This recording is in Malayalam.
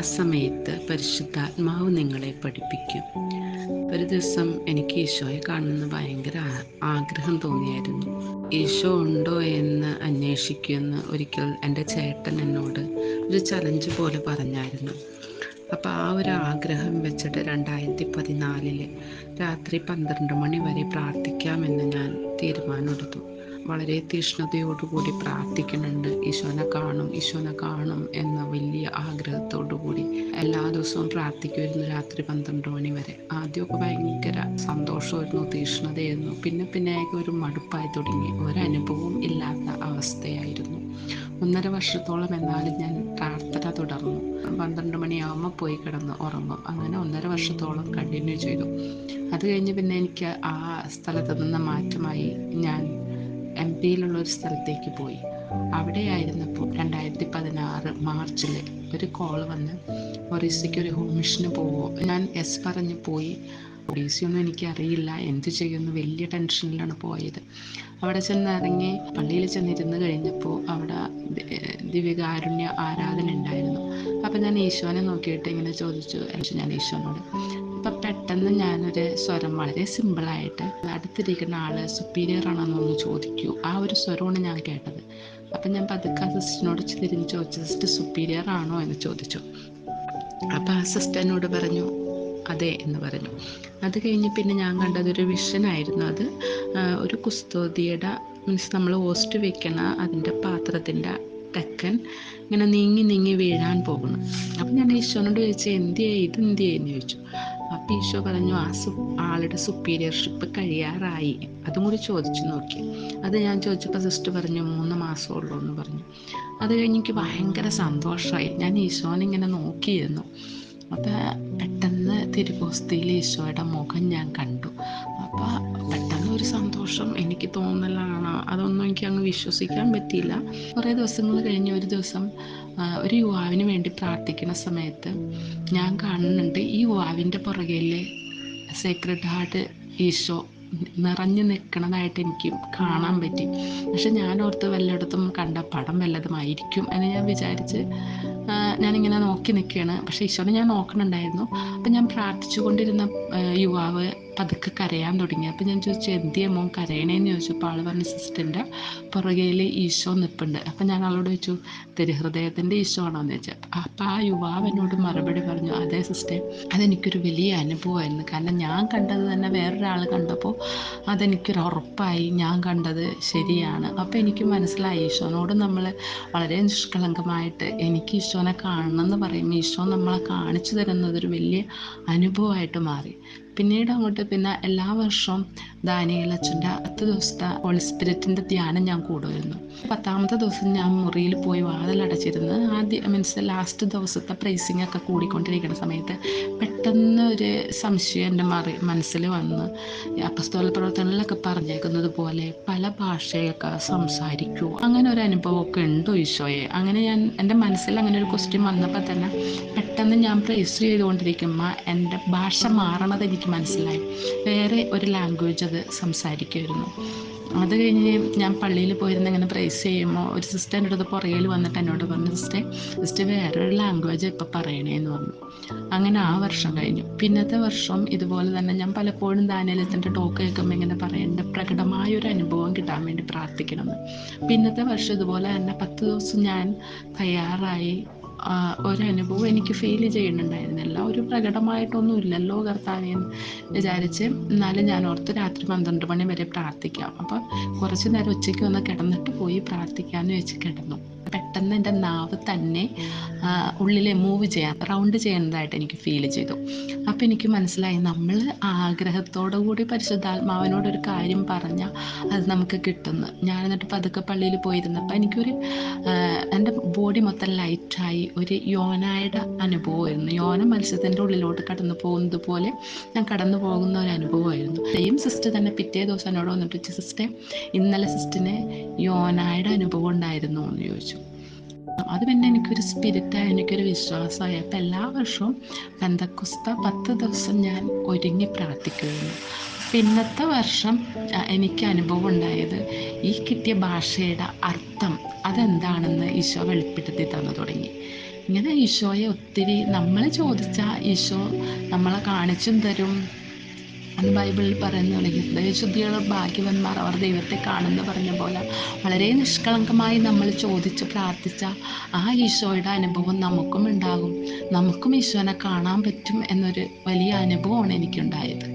സമയത്ത് പരിശുദ്ധാത്മാവ് നിങ്ങളെ പഠിപ്പിക്കും. ഒരു ദിവസം എനിക്ക് ഈശോയെ കാണുന്ന ഭയങ്കര ആഗ്രഹം തോന്നിയായിരുന്നു. ഈശോ ഉണ്ടോ എന്ന് അന്വേഷിക്കുമെന്ന് ഒരിക്കൽ എന്റെ ചേട്ടൻ എന്നോട് ഒരു ചലഞ്ച് പോലെ പറഞ്ഞായിരുന്നു. അപ്പോൾ ആ ഒരു ആഗ്രഹം വെച്ചിട്ട് രണ്ടായിരത്തി പതിനാലിൽ രാത്രി പന്ത്രണ്ട് മണി വരെ പ്രാർത്ഥിക്കാമെന്ന് ഞാൻ തീരുമാനമെടുത്തു. വളരെ തീഷ്ണതയോടുകൂടി പ്രാർത്ഥിക്കുന്നുണ്ട്. ഈശോനെ കാണും ഈശോനെ കാണും എന്ന വലിയ കൂടി എല്ലാ ദിവസവും പ്രാർത്ഥിക്കുമായിരുന്നു രാത്രി പന്ത്രണ്ട് മണി വരെ. ആദ്യമൊക്കെ ഭയങ്കര സന്തോഷമായിരുന്നു തീഷ്ണതയായിരുന്നു. പിന്നെ പിന്നെ ഒരു മടുപ്പായി തുടങ്ങി. ഒരനുഭവവും ഇല്ലാത്ത അവസ്ഥയായിരുന്നു. ഒന്നര വർഷത്തോളം എന്നാലും ഞാൻ പ്രാർത്ഥന തുടർന്നു. പന്ത്രണ്ട് മണിയാകുമ്പോൾ പോയി കിടന്ന് ഉറങ്ങും. അങ്ങനെ ഒന്നര വർഷത്തോളം കണ്ടിന്യൂ ചെയ്തു. അത് കഴിഞ്ഞ് പിന്നെ എനിക്ക് ആ സ്ഥലത്ത് നിന്ന് മാറ്റമായി ഞാൻ എം പിയിലുള്ള ഒരു സ്ഥലത്തേക്ക് പോയി. അവിടെയായിരുന്നപ്പോൾ രണ്ടായിരത്തി പതിനാറ് മാർച്ചിൽ ഒരു കോൾ വന്ന് ഒറീസയ്ക്ക് ഒരു ഹോം മിഷന് പോവോ? ഞാൻ എസ് പറഞ്ഞ് പോയി. ഒറീസയൊന്നും എനിക്കറിയില്ല. എന്ത് ചെയ്യുമെന്ന് വലിയ ടെൻഷനിലാണ് പോയത്. അവിടെ ചെന്നിറങ്ങി പള്ളിയിൽ ചെന്നിരുന്ന് കഴിഞ്ഞപ്പോൾ അവിടെ ദിവ്യകാരുണ്യ ആരാധന ഉണ്ടായിരുന്നു. അപ്പം ഞാൻ ഈശോനെ നോക്കിയിട്ട് ഇങ്ങനെ ചോദിച്ചു. "ഈശോ, ഞാൻ ഈശോനോട് അപ്പം പെട്ടെന്ന് ഞാനൊരു സ്വരം വളരെ സിമ്പിളായിട്ട് അടുത്തിരിക്കുന്ന ആൾ സുപ്പീരിയർ ആണെന്നൊന്ന് ചോദിക്കൂ. ആ ഒരു സ്വരമാണ് ഞാൻ കേട്ടത്. അപ്പം ഞാൻ പതുക്കെ ആ സിസ്റ്ററിനോട് തിരിഞ്ഞ് ചോദിച്ചു സിസ്റ്റർ സുപ്പീരിയർ ആണോ? എന്ന് ചോദിച്ചു. അപ്പം ആ സിസ്റ്ററിനോട് പറഞ്ഞു അതെ എന്ന് പറഞ്ഞു. അത് കഴിഞ്ഞ് പിന്നെ ഞാൻ കണ്ടത് ഒരു വിഷനായിരുന്നു അത് ഒരു കുസ്തോതിയുടെ മീൻസ് നമ്മൾ ഓസ്റ്റ് വെക്കണ അതിന്റെ പാത്രത്തിന്റെ തെക്കൻ ഇങ്ങനെ നീങ്ങി നീങ്ങി വീഴാൻ പോകുന്നു. അപ്പം ഞാൻ ഈശോനോട് ചോദിച്ചു എന്തിയേ? ഇത് എന്തിയേ എന്ന് ചോദിച്ചു. അപ്പം ഈശോ പറഞ്ഞു ആ സു ആളുടെ സുപ്പീരിയർഷിപ്പ് കഴിയാറായി. അതും കൂടി ചോദിച്ചു നോക്കി. അത് ഞാൻ ചോദിച്ചപ്പോൾ സിസ്റ്റർ പറഞ്ഞു മൂന്ന് മാസമേ ഉള്ളൂ എന്ന് പറഞ്ഞു. അത് കഴിഞ്ഞ് എനിക്ക് ഭയങ്കര സന്തോഷമായി. ഞാൻ ഈശോനെ ഇങ്ങനെ നോക്കിയിരുന്നു. അപ്പോൾ പെട്ടെന്ന് തിരുപോസ്തിയിൽ ഈശോയുടെ മുഖം ഞാൻ കണ്ടു. അപ്പോൾ ഒരു സന്തോഷം എനിക്ക് തോന്നലാണ്. അതൊന്നും എനിക്ക് അങ്ങ് വിശ്വസിക്കാൻ പറ്റിയില്ല. കുറേ ദിവസങ്ങൾ കഴിഞ്ഞ് ഒരു ദിവസം ഒരു യുവാവിന് വേണ്ടി പ്രാർത്ഥിക്കുന്ന സമയത്ത് ഞാൻ കാണുന്നുണ്ട് ഈ യുവാവിന്റെ പുറകിൽ സേക്രഡ് ഹാർട്ട് ഈശോ നിറഞ്ഞു നിൽക്കണതായിട്ട് എനിക്ക് കാണാൻ പറ്റി. പക്ഷെ ഞാൻ ഓർത്ത് വല്ലയിടത്തും കണ്ട പടം വല്ലതുമായിരിക്കും എന്ന് ഞാൻ വിചാരിച്ച് ഞാനിങ്ങനെ നോക്കി നിൽക്കുകയാണ്. പക്ഷേ ഈശോനെ ഞാൻ നോക്കണുണ്ടായിരുന്നു. അപ്പം ഞാൻ പ്രാർത്ഥിച്ചുകൊണ്ടിരുന്ന കൊണ്ടിരുന്ന യുവാവ് പതുക്കെ കരയാൻ തുടങ്ങി. അപ്പം ഞാൻ ചോദിച്ചു എന്തിയാ മോൻ കരയണേന്ന് ചോദിച്ചപ്പോൾ ആൾ പറഞ്ഞ സിസ്റ്ററിന്റെ പുറകയിൽ ഈശോ നിൽപ്പുണ്ട് അപ്പം ഞാൻ ആളോട് ചോദിച്ചു തിരുഹൃദയത്തിന്റെ ഈശോ ആണോ എന്ന് ചോദിച്ചു. അപ്പം ആ യുവാവ് എന്നോട് മറുപടി പറഞ്ഞു അതെ സിസ്റ്റർ അതെനിക്കൊരു വലിയ അനുഭവമായിരുന്നു. കാരണം ഞാൻ കണ്ടത് തന്നെ വേറൊരാൾ കണ്ടപ്പോൾ അതെനിക്കൊരു ഉറപ്പായി ഞാൻ കണ്ടത് ശരിയാണ്. അപ്പോൾ എനിക്ക് മനസ്സിലായി ഈശോനോട് നമ്മൾ വളരെ നിഷ്കളങ്കമായിട്ട് എനിക്ക് ഈശോനെ കാണണം എന്ന് പറയുമ്പോൾ ഈശോ നമ്മളെ കാണിച്ചു തരുന്നതൊരു വലിയ അനുഭവമായിട്ട് മാറി. പിന്നീട് അങ്ങോട്ട് പിന്നെ എല്ലാ വർഷവും ദാനിയൽ അച്ഛന്റെ പത്ത് ദിവസത്തെ ഹോളി സ്പിരിറ്റിന്റെ ധ്യാനം ഞാൻ കൂടുമായിരുന്നു. പത്താമത്തെ ദിവസം ഞാൻ മുറിയിൽ പോയി വാതിലടച്ചിരുന്ന് ആദ്യം മീൻസ് ലാസ്റ്റ് ദിവസത്തെ പ്രൈസിങ് ഒക്കെ കൂടിക്കൊണ്ടിരിക്കുന്ന സമയത്ത് പെട്ടെന്ന് ഒരു സംശയം എന്റെ മറി മനസ്സിൽ വന്ന്. അപ്പസ്തോല പ്രവർത്തനങ്ങളിലൊക്കെ പറഞ്ഞേക്കുന്നത് പോലെ പല ഭാഷയൊക്കെ സംസാരിക്കൂ. അങ്ങനെ ഒരു അനുഭവമൊക്കെ ഉണ്ടോ ഈശോയെ? അങ്ങനെ ഞാൻ എന്റെ മനസ്സിൽ അങ്ങനെ ഒരു ക്വസ്റ്റ്യൻ വന്നപ്പോൾ തന്നെ പെട്ടെന്ന് ഞാൻ പ്രേസ് ചെയ്തുകൊണ്ടിരിക്കുമ്പോൾ എന്റെ ഭാഷ മാറണത് എനിക്ക് മനസ്സിലായി. വേറെ ഒരു ലാംഗ്വേജ് അത് സംസാരിക്കുമായിരുന്നു. അത് കഴിഞ്ഞ് ഞാൻ പള്ളിയിൽ പോയിരുന്ന ഇങ്ങനെ പ്രൈസ് ചെയ്യുമ്പോൾ ഒരു സിസ്റ്റർ എന്റെ അടുത്ത് പുറകിൽ വന്നിട്ട് എന്നോട് പറഞ്ഞു സിസ്റ്റർ സിസ്റ്റർ വേറൊരു ലാംഗ്വേജ് ഇപ്പം പറയണേന്ന് പറഞ്ഞു. അങ്ങനെ ആ വർഷം കഴിഞ്ഞു. പിന്നത്തെ വർഷം ഇതുപോലെ തന്നെ ഞാൻ പലപ്പോഴും ദാനിയലത്തിന്റെ ടോക്ക് കേൾക്കുമ്പോൾ ഇങ്ങനെ പറയേണ്ട പ്രകടമായ ഒരു അനുഭവം കിട്ടാൻ വേണ്ടി പ്രാർത്ഥിക്കണമെന്ന്. പിന്നത്തെ വർഷം ഇതുപോലെ തന്നെ പത്ത് ദിവസം ഞാൻ തയ്യാറായി ഒരനുഭവം എനിക്ക് ഫീൽ ചെയ്യുന്നുണ്ടായിരുന്നില്ല ഒരു പ്രകടമായിട്ടൊന്നും ഇല്ലല്ലോ കർത്താവ് എന്ന് വിചാരിച്ച് എന്നാലും ഞാൻ ഓർത്ത് രാത്രി പന്ത്രണ്ട് മണി വരെ പ്രാർത്ഥിക്കാം. അപ്പം കുറച്ച് നേരം ഉച്ചയ്ക്ക് വന്ന് കിടന്നിട്ട് പോയി പ്രാർത്ഥിക്കാമെന്ന് വെച്ച് കിടന്നു. പെട്ടെന്ന് എന്റെ നാവ് തന്നെ ഉള്ളിൽ മൂവ് ചെയ്യാൻ റൗണ്ട് ചെയ്യുന്നതായിട്ട് എനിക്ക് ഫീൽ ചെയ്തു. അപ്പോൾ എനിക്ക് മനസ്സിലായി നമ്മൾ ആഗ്രഹത്തോടു കൂടി പരിശുദ്ധാത്മാവിനോടൊരു കാര്യം പറഞ്ഞാൽ അത് നമുക്ക് കിട്ടുന്നു. ഞാൻ എന്നിട്ട് പതുക്കെ പള്ളിയിൽ പോയിരുന്നപ്പോൾ എനിക്കൊരു എന്റെ ബോഡി മൊത്തം ലൈറ്റായി ഒരു യോനായുടെ അനുഭവമായിരുന്നു. യോന മത്സ്യത്തിന്റെ ഉള്ളിലോട്ട് കടന്നു പോകുന്നത് പോലെ ഞാൻ കടന്നു പോകുന്ന ഒരു അനുഭവമായിരുന്നു. സെയിം സിസ്റ്റർ തന്നെ പിറ്റേ ദിവസം എന്നോട് വന്നിട്ട് സിസ്റ്റേ ഇന്നലെ സിസ്റ്ററിന് യോനായുടെ അനുഭവം ഉണ്ടായിരുന്നു എന്ന് ചോദിച്ചു. അത് പിന്നെ എനിക്കൊരു സ്പിരിറ്റായി എനിക്കൊരു വിശ്വാസമായി. അപ്പം എല്ലാ വർഷവും പെന്തക്കുസ്ത പത്ത് ദിവസം ഞാൻ ഒരുങ്ങി പ്രാർത്ഥിക്കുന്നു പിന്നത്തെ വർഷം എനിക്ക് അനുഭവം ഉണ്ടായത് ഈ കിട്ടിയ ഭാഷയുടെ അർത്ഥം അതെന്താണെന്ന് ഈശോ വെളിപ്പെടുത്തി തന്നു തുടങ്ങി. ഇങ്ങനെ ഈശോയെ ഒത്തിരി നമ്മൾ ചോദിച്ചാൽ ഈശോ നമ്മളെ കാണിച്ചും തരും. അന്ന് ബൈബിളിൽ പറയുന്ന പോലെ ഭാഗ്യവന്മാർ അവർ ദൈവത്തെ കാണുന്ന പറഞ്ഞ പോലെ വളരെ നിഷ്കളങ്കമായി നമ്മൾ ചോദിച്ച് പ്രാർത്ഥിച്ച ആ ഈശോയുടെ അനുഭവം നമുക്കും ഉണ്ടാകും. നമുക്കും ഈശോനെ കാണാൻ പറ്റും എന്നൊരു വലിയ അനുഭവമാണ് എനിക്കുണ്ടായത്.